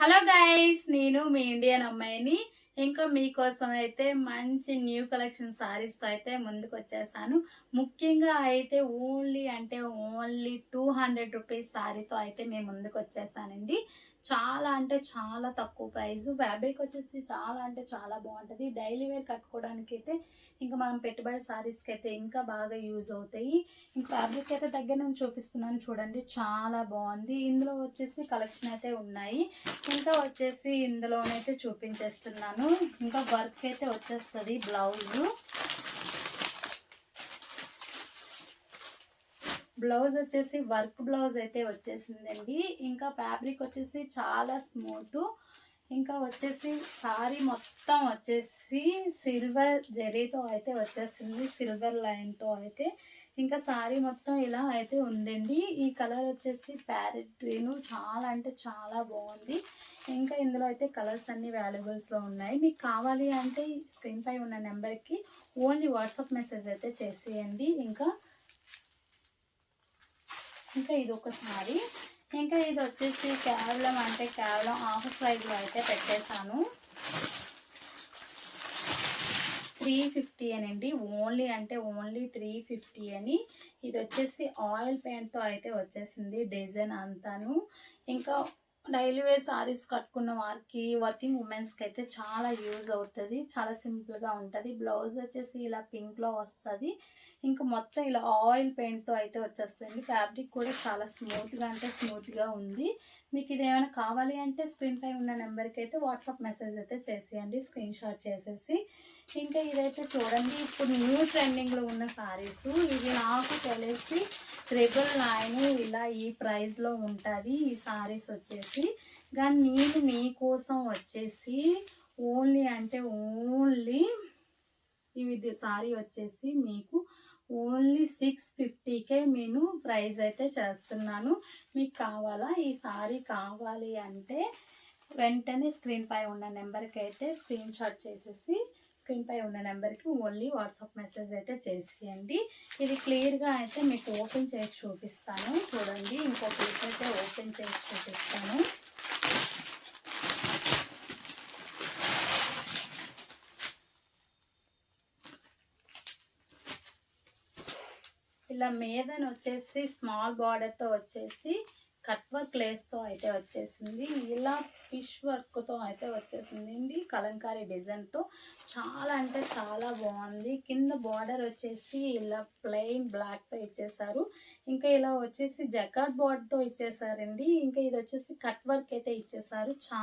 Hello guys నేను మీ Indian అమ్మాయిని. ఇంకా మీకోసం అయితే మంచి న్యూ కలెక్షన్ శారీస్తో అయితే ముందుకు వచ్చేసాను ముఖ్యంగా అయితే ఓన్లీ అంటే ఓన్లీ టూ హండ్రెడ్ రూపీస్ శారీతో అయితే మేము ముందుకు వచ్చేసానండి చాలా అంటే చాలా తక్కువ ప్రైస్. ఫ్యాబ్రిక్ వచ్చేసి చాలా అంటే చాలా బాగుంటుంది. డైలీ వేర్ కట్టుకోవడానికి అయితే ఇంకా మనం పెట్టుబడి సారీస్కి అయితే ఇంకా బాగా యూజ్ అవుతాయి. ఇంకా ఫ్యాబ్రిక్ అయితే దగ్గర నుంచి చూపిస్తున్నాను చూడండి చాలా బాగుంది. ఇందులో వచ్చేసి కలెక్షన్ అయితే ఉన్నాయి. ఇంకా వచ్చేసి ఇందులోనైతే చూపించేస్తున్నాను. ఇంకా వర్క్ అయితే వచ్చేస్తుంది బ్లౌజ్. బ్లౌజ్ వచ్చేసి వర్క్ బ్లౌజ్ అయితే వచ్చేసిందండి. ఇంకా ఫ్యాబ్రిక్ వచ్చేసి చాలా స్మూత్. ఇంకా వచ్చేసి సారీ మొత్తం వచ్చేసి సిల్వర్ జరీతో అయితే వచ్చేసింది సిల్వర్ లైన్తో అయితే. ఇంకా సారీ మొత్తం ఇలా అయితే ఉందండి. ఈ కలర్ వచ్చేసి ప్యారెట్ గ్రీన్ చాలా అంటే చాలా బాగుంది. ఇంకా ఇందులో అయితే కలర్స్ అన్ని వాల్యుబుల్స్లో ఉన్నాయి. మీకు కావాలి అంటే స్క్రీన్ పై ఉన్న నెంబర్కి ఓన్లీ వాట్సాప్ మెసేజ్ అయితే చేసేయండి. ఇంకా ఇంకా ఇది ఒక సారీ. ఇంకా ఇది వచ్చేసి కేవలం అంటే కేవలం హాఫ్ ప్రైస్లో అయితే పెట్టేశాను. త్రీ ఫిఫ్టీ అనండి. ఓన్లీ అంటే ఓన్లీ త్రీ ఫిఫ్టీ అని. ఇది వచ్చేసి ఆయిల్ పెయింట్తో అయితే వచ్చేసింది డిజైన్ అంతాను. ఇంకా డైలీ వేర్ సారీస్ కట్టుకున్న వారికి వర్కింగ్ ఉమెన్స్కి అయితే చాలా యూజ్ అవుతుంది. చాలా సింపుల్గా ఉంటుంది. బ్లౌజ్ వచ్చేసి ఇలా పింక్లో వస్తుంది. ఇంకా మొత్తం ఇలా ఆయిల్ పెయింట్తో అయితే వచ్చేస్తుంది ఫ్యాబ్రిక్ కూడా చాలా స్మూత్గా అంటే స్మూత్గా ఉంది. మీకు ఇది ఏమైనా కావాలి అంటే స్క్రీన్ పై ఉన్న నెంబర్కి అయితే వాట్సాప్ మెసేజ్ అయితే చేసేయండి. స్క్రీన్ షాట్ చేసేసి. ఇంకా ఇదైతే చూడండి ఇప్పుడు న్యూ ట్రెండింగ్లో ఉన్న సారీస్. ఇవి నాకు తెలిసి ట్రిపుల్ నైన్ ఇలా ఈ ప్రైస్లో ఉంటుంది. ఈ సారీస్ వచ్చేసి. కానీ నేను మీకోసం వచ్చేసి ఓన్లీ అంటే ఓన్లీ ఇవి సారీ వచ్చేసి మీకు ఓన్లీ సిక్స్ ఫిఫ్టీకే నేను ప్రైస్ అయితే చేస్తున్నాను. మీకు కావాలా? ఈ సారీ కావాలి అంటే వెంటనే స్క్రీన్ పై ఉన్న నెంబర్కి అయితే స్క్రీన్ షాట్ చేసేసి స్క్రీన్ పై ఉన్న నెంబర్కి ఓన్లీ వాట్సాప్ మెసేజ్ అయితే చేసేయండి. ఇది క్లియర్గా అయితే మీకు ఓపెన్ చేసి చూపిస్తాను. చూడండి ఇంకో పీస్ అయితే ఓపెన్ చేసి చూపిస్తాను. ఇలా మీదన వచ్చేసి స్మాల్ బార్డర్తో వచ్చేసి కట్ వర్క్ లేస్తో అయితే వచ్చేసింది. ఇలా ఫిష్ వర్క్తో అయితే వచ్చేసింది అండి. కలంకారీ డిజైన్తో చాలా అంటే చాలా బాగుంది. కింద బార్డర్ వచ్చేసి ఇలా ప్లెయిన్ బ్లాక్తో ఇచ్చేసారు. ఇంకా ఇలా వచ్చేసి జకాట్ బార్డర్తో ఇచ్చేసారండి. ఇంకా ఇది వచ్చేసి కట్ వర్క్ అయితే ఇచ్చేసారు. చా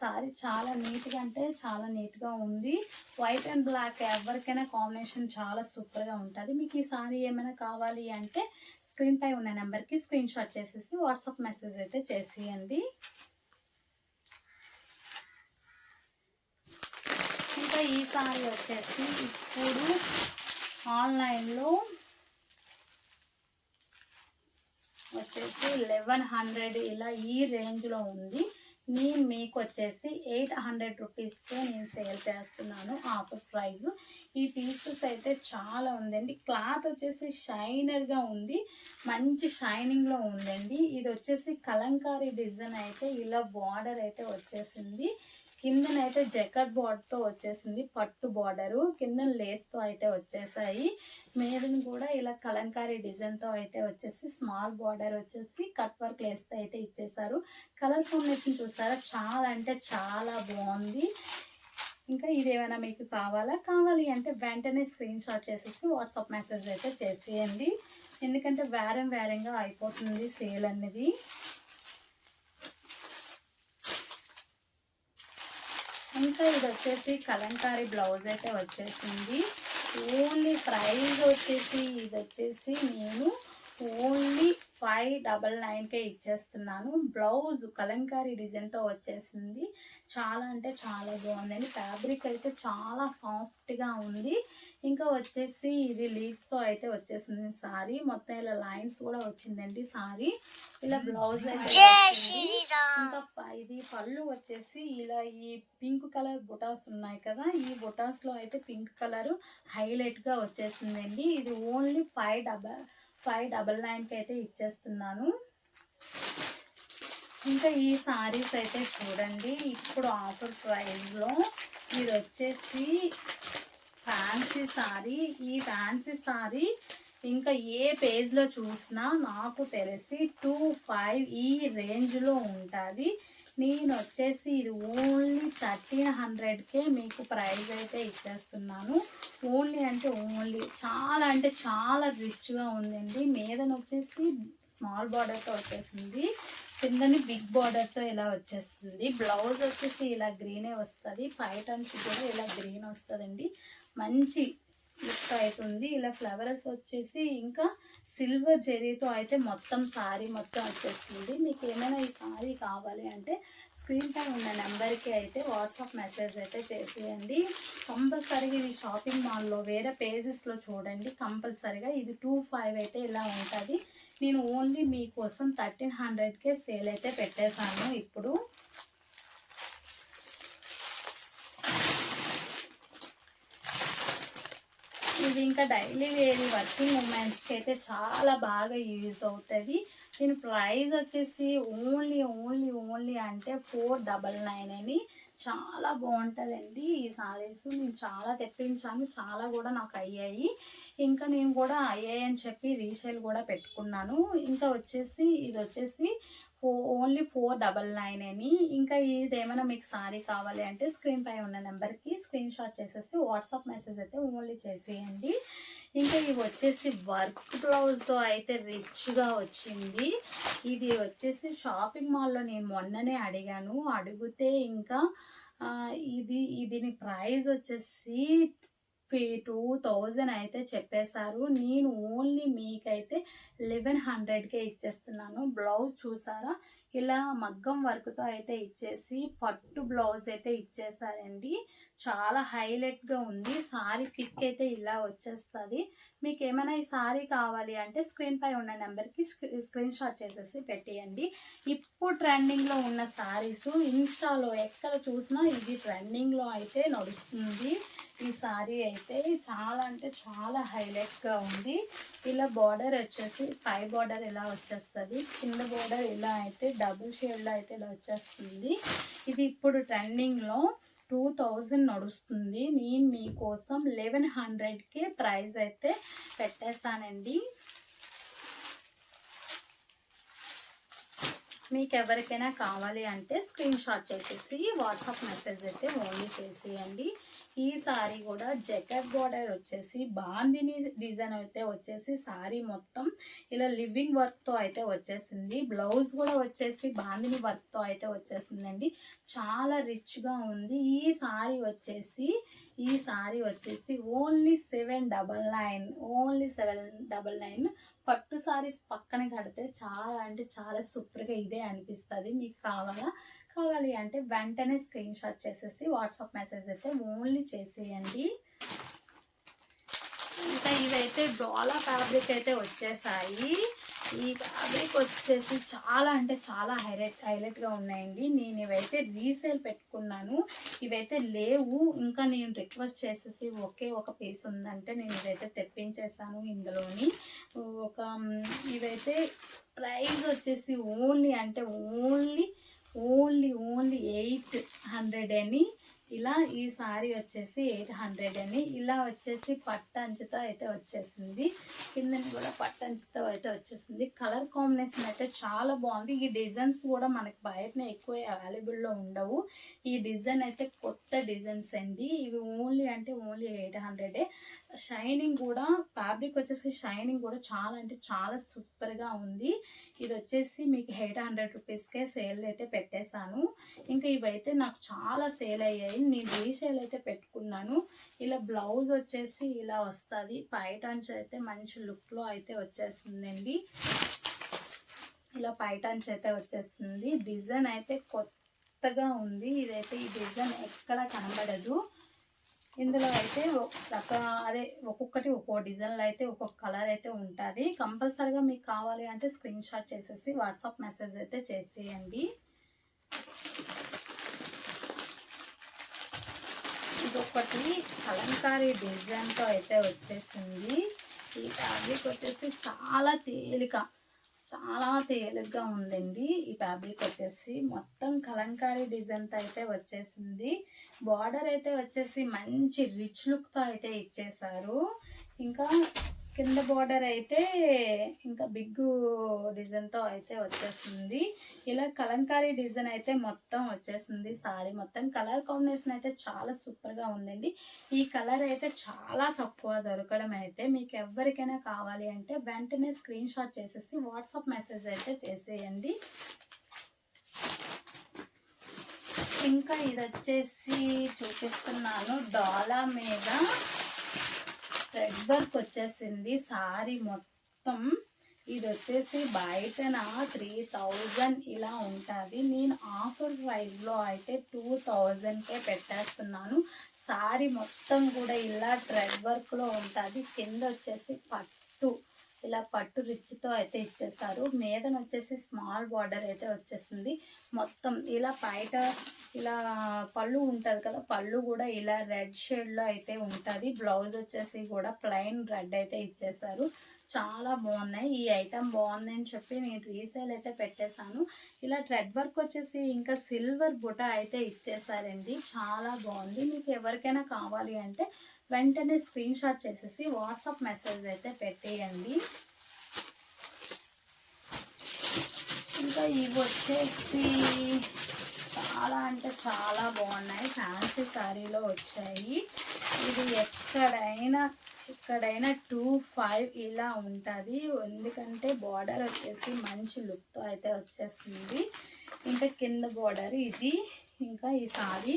సారీ చాలా నీట్గా అంటే చాలా నీట్గా ఉంది. వైట్ అండ్ బ్లాక్ ఎవరికైనా కాంబినేషన్ చాలా సూపర్గా ఉంటుంది. మీకు ఈ సారీ ఏమైనా కావాలి అంటే స్క్రీన్ పై ఉన్న నెంబర్కి స్క్రీన్ షాట్ చేసేసి వాట్సాప్ మెసేజ్ అయితే చేసేయండి. ఇంకా ఈసారి వచ్చేసి ఇప్పుడు ఆన్లైన్లో వచ్చేసి లెవెన్ హండ్రెడ్ ఇలా ఈ రేంజ్లో ఉంది. నేను మీకు వచ్చేసి ఎయిట్ హండ్రెడ్ రూపీస్కే నేను సేల్ చేస్తున్నాను ఆఫర్ ప్రైస్. ఈ పీసెస్ అయితే చాలా ఉందండి. క్లాత్ వచ్చేసి షైనర్గా ఉంది. మంచి షైనింగ్లో ఉందండి. ఇది వచ్చేసి కలంకారీ డిజైన్ అయితే ఇలా బార్డర్ అయితే వచ్చేసింది. కిందనైతే జకట్ బార్డర్తో వచ్చేసింది పట్టు బార్డరు కింద లేస్తో అయితే వచ్చేసాయి. మీదని కూడా ఇలా కలంకారీ డిజైన్తో అయితే వచ్చేసి స్మాల్ బార్డర్ వచ్చేసి కట్ వర్క్ లేస్తో అయితే ఇచ్చేసారు. కలర్ కాంబినేషన్ చూస్తారా? చాలా అంటే చాలా బాగుంది. ఇంకా ఇది ఏమైనా మీకు కావాలా? కావాలి అంటే వెంటనే స్క్రీన్ షాట్ చేసేసి వాట్సాప్ మెసేజ్ అయితే చేసేయండి. ఎందుకంటే వేరం వేరంగా అయిపోతుంది సేల్ అనేది ఇంకా ఇది వచ్చేసి కలంకారీ బ్లౌజ్ అయితే వచ్చేసింది. ఓన్లీ ప్రైజ్ వచ్చేసి ఇది వచ్చేసి నేను ఓన్లీ ఫైవ్ డబల్ నైన్కే ఇచ్చేస్తున్నాను. బ్లౌజ్ కలంకారీ డిజైన్తో వచ్చేసింది. చాలా అంటే చాలా బాగుందండి. ఫ్యాబ్రిక్ అయితే చాలా సాఫ్ట్గా ఉంది. ఇంకా వచ్చేసి ఇది లీవ్స్తో అయితే వచ్చేసింది సారీ. మొత్తం ఇలా లైన్స్ కూడా వచ్చిందండి సారీ. ఇలా బ్లౌజ్ అయితే. ఇంకా ఇది పళ్ళు వచ్చేసి ఇలా ఈ పింక్ కలర్ బుటాస్ ఉన్నాయి కదా ఈ బుటాస్లో అయితే పింక్ కలర్ హైలైట్గా వచ్చేసిందండి. ఇది only five double five double నైన్కి అయితే ఇచ్చేస్తున్నాను. ఇంకా ఈ సారీస్ అయితే చూడండి. ఇప్పుడు ఆఫర్ ప్రైస్లో ఇది వచ్చేసి ఫ్యాన్సీ సారీ ఈ ఫ్యాన్సీ సారీ ఇంకా ఏ పేజ్లో చూసినా నాకు తెలిసి టూ ఫైవ్ ఈ రేంజ్లో ఉంటుంది. నేను వచ్చేసి ఇది ఓన్లీ థర్టీన్ హండ్రెడ్కే మీకు ప్రైస్ అయితే ఇచ్చేస్తున్నాను. ఓన్లీ అంటే ఓన్లీ చాలా అంటే చాలా రిచ్గా ఉందండి. మీదన వచ్చేసి స్మాల్ బార్డర్తో వచ్చేసింది. కిందని బిగ్ బార్డర్తో ఇలా వచ్చేస్తుంది. బ్లౌజ్ వచ్చేసి ఇలా గ్రీనే వస్తుంది. పైట కూడా ఇలా గ్రీన్ వస్తుందండి. మంచి లుక్ అవుతుంది ఇలా ఫ్లవర్స్ వచ్చేసి ఇంకా సిల్వర్ జెరీతో అయితే మొత్తం సారీ మొత్తం వచ్చేస్తుంది. మీకు ఏమైనా ఈ సారీ కావాలి అంటే స్క్రీన్ పై ఉన్న నెంబర్కి అయితే వాట్సాప్ మెసేజ్ అయితే చేసేయండి. కంపల్సరీగా ఇది షాపింగ్ మాల్లో వేరే పేజెస్లో చూడండి. కంపల్సరీగా ఇది టూ ఫైవ్ అయితే ఇలా ఉంటుంది. నేను ఓన్లీ మీకోసం థర్టీన్ హండ్రెడ్కే సేల్ అయితే పెట్టేశాను. ఇప్పుడు ఇది ఇంకా డైలీ వేర్ వర్కింగ్ ఉమెన్స్కి అయితే చాలా బాగా యూజ్ అవుతుంది. దీని ప్రైస్ వచ్చేసి ఓన్లీ ఓన్లీ ఓన్లీ అంటే ఫోర్ డబల్ నైన్ అని చాలా బాగుంటుందండి ఈ సారీస్. నేను చాలా తెప్పించాను చాలా కూడా నాకు అయ్యాయి. ఇంకా నేను కూడా అయ్యాయి అని చెప్పి రీసేల్ కూడా పెట్టుకున్నాను. ఇంకా వచ్చేసి ఇది వచ్చేసి ఫో ఓన్లీ ఫోర్ డబల్ నైన్ అని. ఇంకా ఇది ఏమైనా మీకు సారీ కావాలి అంటే స్క్రీన్ పై ఉన్న నెంబర్కి స్క్రీన్ షాట్ చేసేసి వాట్సాప్ మెసేజ్ అయితే ఓన్లీ చేసేయండి. ఇంకా ఇవి వచ్చేసి వర్క్ బ్లౌజ్తో అయితే రిచ్గా వచ్చింది. ఇది వచ్చేసి షాపింగ్ మాల్లో నేను మొన్ననే అడిగాను. అడిగితే ఇంకా ఇది దీని ప్రైస్ వచ్చేసి ఫీ టూ థౌజండ్ అయితే చెప్పేశారు. నేను ఓన్లీ మీకైతే లెవెన్ హండ్రెడ్కే ఇచ్చేస్తున్నాను. బ్లౌజ్ చూసారా? ఇలా మగ్గం వర్క్తో అయితే ఇచ్చేసి పట్టు బ్లౌజ్ అయితే ఇచ్చేసారండి. చాలా హైలైట్గా ఉంది. సారీ పిక్ అయితే ఇలా వచ్చేస్తుంది. మీకు ఏమైనా ఈ సారీ కావాలి అంటే స్క్రీన్ పై ఉన్న నెంబర్కి స్క్రీన్ షాట్ చేసేసి పెట్టేయండి. ఇప్పుడు ట్రెండింగ్లో ఉన్న సారీస్ ఇన్స్టాలో ఎక్కడ చూసినా ఇది ట్రెండింగ్లో అయితే నడుస్తుంది. ఈ సారీ అయితే చాలా అంటే చాలా హైలైట్గా ఉంది. ఇలా బార్డర్ వచ్చేసి పై బార్డర్ ఇలా వచ్చేస్తుంది. కింద బార్డర్ ఇలా అయితే డబుల్ షేడ్లో అయితే ఇలా వచ్చేస్తుంది. ఇది ఇప్పుడు ట్రెండింగ్లో టూ థౌజండ్ నడుస్తుంది. నేను మీకోసం లెవెన్ హండ్రెడ్కి ప్రైస్ అయితే పెట్టేశానండి. మీకు ఎవరికైనా కావాలి అంటే స్క్రీన్ షాట్ చేసేసి వాట్సాప్ మెసేజ్ అయితే ఓన్లీ చేసేయండి. ఈ సారీ కూడా జకెట్ బార్డర్ వచ్చేసి బాందిని డిజైన్ అయితే వచ్చేసి సారీ మొత్తం ఇలా లివింగ్ వర్క్తో అయితే వచ్చేసింది. బ్లౌజ్ కూడా వచ్చేసి బాందిని వర్క్తో అయితే వచ్చేసిందండి. చాలా రిచ్గా ఉంది. ఈ సారీ వచ్చేసి ఈ సారీ వచ్చేసి only seven double nine only seven double nine. పట్టు సారీస్ పక్కన కడితే చాలా అంటే చాలా సూపర్గా ఇదే అనిపిస్తుంది. మీకు కావాలా? కావాలి అంటే వెంటనే స్క్రీన్ షాట్ చేసేసి వాట్సాప్ మెసేజ్ అయితే ఓన్లీ చేసేయండి. ఇంకా ఇవైతే డోలా ఫ్యాబ్రిక్ అయితే వచ్చేసాయి. ఈ ఫ్యాబ్రిక్ వచ్చేసి చాలా అంటే చాలా హైలైట్ హైలైట్గా ఉన్నాయండి. నేను ఇవైతే రీసేల్ పెట్టుకున్నాను. ఇవైతే లేవు. ఇంకా నేను రిక్వెస్ట్ చేసేసి ఒకే ఒక పీస్ ఉందంటే నేను ఇదైతే తెప్పించేసాను ఇందులోని. ఒక ఇవైతే ప్రైస్ వచ్చేసి ఓన్లీ అంటే only only only eight hundred అని. ఇలా ఈ సారీ వచ్చేసి ఎయిట్ హండ్రెడ్ అని. ఇలా వచ్చేసి పట్టంచుతో అయితే వచ్చేసింది. కిందని కూడా పట్టంచుతో అయితే వచ్చేసింది. కలర్ కాంబినేషన్ అయితే చాలా బాగుంది. ఈ డిజైన్స్ కూడా మనకి బయటనే ఎక్కువ అవైలబుల్లో ఉండవు. ఈ డిజైన్ అయితే కొత్త డిజైన్స్ అండి. ఇవి ఓన్లీ అంటే ఓన్లీ ఎయిట్ హండ్రెడే. షైనింగ్ కూడా ఫ్యాబ్రిక్ వచ్చేసి షైనింగ్ కూడా చాలా అంటే చాలా సూపర్గా ఉంది. ఇది వచ్చేసి మీకు ఎయిట్ హండ్రెడ్ రూపీస్కే సేల్ అయితే పెట్టేశాను. ఇంకా ఇవైతే నాకు చాలా సేల్ అయ్యాయి. నేను రీసేల్ అయితే పెట్టుకున్నాను ఇలా బ్లౌజ్ వచ్చేసి ఇలా వస్తుంది. పైటాన్స్ అయితే మంచి లుక్లో అయితే వచ్చేసిందండి. ఇలా పైటాన్స్ అయితే వచ్చేస్తుంది డిజైన్ అయితే కొత్తగా ఉంది. ఇదైతే ఈ డిజైన్ ఎక్కడ కనబడదు. ఇందులో అయితే ఒక రక అదే ఒక్కొక్కటి ఒక్కో డిజైన్లో అయితే ఒక్కొక్క కలర్ అయితే ఉంటుంది. కంపల్సరీగా మీకు కావాలి అంటే స్క్రీన్ షాట్ చేసేసి వాట్సాప్ మెసేజ్ అయితే చేసేయండి. ఇదొకటి కలంకారీ డిజైన్తో అయితే వచ్చేసింది. ఈ ఫ్యాబ్రిక్ వచ్చేసి చాలా తేలిక. చాలా తేలిగ్గా ఉందండి. ఈ ఫ్యాబ్రిక్ వచ్చేసి మొత్తం కలంకారీ డిజైన్తో అయితే వచ్చేసింది. బార్డర్ అయితే వచ్చేసి మంచి రిచ్ లుక్తో అయితే ఇచ్చేసారు ఇంకా కింద బార్డర్ అయితే ఇంకా బిగ్ డిజైన్తో అయితే వచ్చేస్తుంది ఇలా కలంకారీ డిజైన్ అయితే మొత్తం వచ్చేసింది. సారీ మొత్తం కలర్ కాంబినేషన్ అయితే చాలా సూపర్గా ఉందండి. ఈ కలర్ అయితే చాలా తక్కువ దొరకడం అయితే మీకు ఎవరికైనా కావాలి అంటే వెంటనే స్క్రీన్ షాట్ చేసేసి వాట్సాప్ మెసేజ్ అయితే చేసేయండి. ఇంకా ఇది వచ్చేసి చూపిస్తున్నాను. డాలా మీద థ్రెడ్ వర్క్ వచ్చేసింది. సారీ మొత్తం ఇది వచ్చేసి బయటన త్రీ థౌజండ్ ఇలా ఉంటుంది. నేను ఆఫర్ ప్రైస్లో అయితే టూ థౌజండ్కే పెట్టేస్తున్నాను. సారీ మొత్తం కూడా ఇలా థ్రెడ్ వర్క్లో ఉంటుంది. కింద వచ్చేసి పట్టు. ఇలా పట్టు రిచ్తో అయితే ఇచ్చేస్తారు మీదన వచ్చేసి స్మాల్ బార్డర్ అయితే వచ్చేసింది. మొత్తం ఇలా బయట ఇలా పళ్ళు ఉంటుంది కదా పళ్ళు కూడా ఇలా రెడ్ షేడ్లో అయితే ఉంటుంది. బ్లౌజ్ వచ్చేసి కూడా ప్లెయిన్ రెడ్ అయితే ఇచ్చేసారు. చాలా బాగున్నాయి. ఈ ఐటమ్ బాగుందని చెప్పి నేను రీసేల్ అయితే పెట్టేశాను. ఇలా థ్రెడ్ వర్క్ వచ్చేసి ఇంకా సిల్వర్ బుట అయితే ఇచ్చేసారండి. చాలా బాగుంది. మీకు ఎవరికైనా కావాలి అంటే వెంటనే స్క్రీన్ షాట్ చేసేసి వాట్సాప్ మెసేజ్ అయితే పెట్టేయండి. ఇంకా ఇవి వచ్చేసి చాలా అంటే చాలా బాగున్నాయి. ఫ్యాన్సీ శారీలో వచ్చాయి. ఇది ఎక్కడైనా ఎక్కడైనా టూ ఫైవ్ ఇలా ఉంటుంది. ఎందుకంటే బార్డర్ వచ్చేసి మంచి లుక్తో అయితే వచ్చేసింది. ఇంకా కింద బార్డర్ ఇది. ఇంకా ఈ సారీ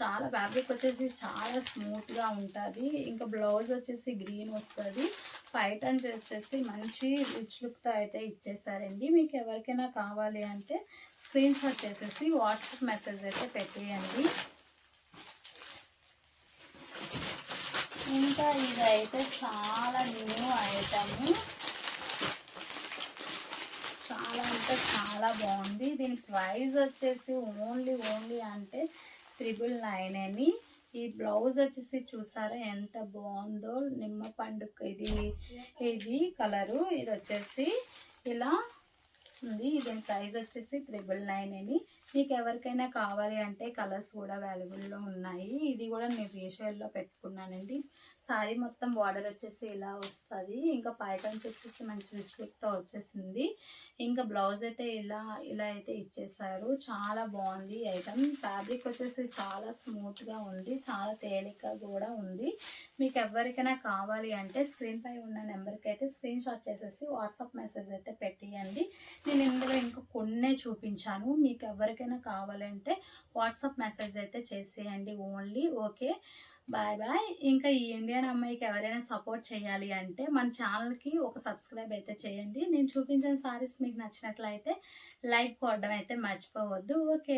చాలా ఫ్యాబ్రిక్ వచ్చేసి చాలా స్మూత్గా ఉంటుంది. ఇంకా బ్లౌజ్ వచ్చేసి గ్రీన్ వస్తుంది. అండ్ వచ్చేసి మంచి రిచ్ లుక్తో అయితే ఇచ్చేసారండి. మీకు ఎవరికైనా కావాలి అంటే స్క్రీన్ షాట్ చేసేసి వాట్సాప్ మెసేజ్ అయితే పెట్టేయండి. ఇంకా ఇదైతే చాలా న్యూ ఐటమ్ చాలా అంటే చాలా బాగుంది. దీని ప్రైస్ వచ్చేసి ఓన్లీ ఓన్లీ అంటే త్రిబుల్ నైన్ అని. ఈ బ్లౌజ్ వచ్చేసి చూసారా ఎంత బాగుందో. నిమ్మ పండుగ ఇది ఇది కలరు. ఇది వచ్చేసి ఇలా ఉంది. దీని ప్రైస్ వచ్చేసి త్రిబుల్ నైన్ అని. మీకు ఎవరికైనా కావాలి అంటే కలర్స్ కూడా అవైలబుల్లో ఉన్నాయి. ఇది కూడా నేను రీషేల్లో పెట్టుకున్నానండి. సారీ మొత్తం బార్డర్ వచ్చేసి ఇలా వస్తుంది. ఇంకా పైటన్స్ వచ్చేసి మంచి రిచ్ లుక్తో వచ్చేసింది. ఇంకా బ్లౌజ్ అయితే ఇలా ఇలా అయితే ఇచ్చేసారు. చాలా బాగుంది ఐటమ్. ఫ్యాబ్రిక్ వచ్చేసి చాలా స్మూత్గా ఉంది. చాలా తేలిక కూడా ఉంది. మీకు ఎవరికైనా కావాలి అంటే స్క్రీన్ పై ఉన్న నెంబర్కి అయితే స్క్రీన్ షాట్ చేసేసి వాట్సాప్ మెసేజ్ అయితే పెట్టేయండి. నేను ఇందులో ఇంకా కొన్నే చూపించాను. మీకు ఎవరికైనా కావాలంటే వాట్సాప్ మెసేజ్ అయితే చేసేయండి ఓన్లీ. ఓకే? Bye bye. ఇంకా ఈ ఇండియన్ అమ్మాయికి ఎవరైనా సపోర్ట్ చేయాలి అంటే మన ఛానల్కి ఒక సబ్స్క్రైబ్ అయితే చేయండి. నేను చూపించిన సారీస్ మీకు నచ్చినట్లయితే లైక్ కొట్టడం అయితే మర్చిపోవద్దు. ఓకే?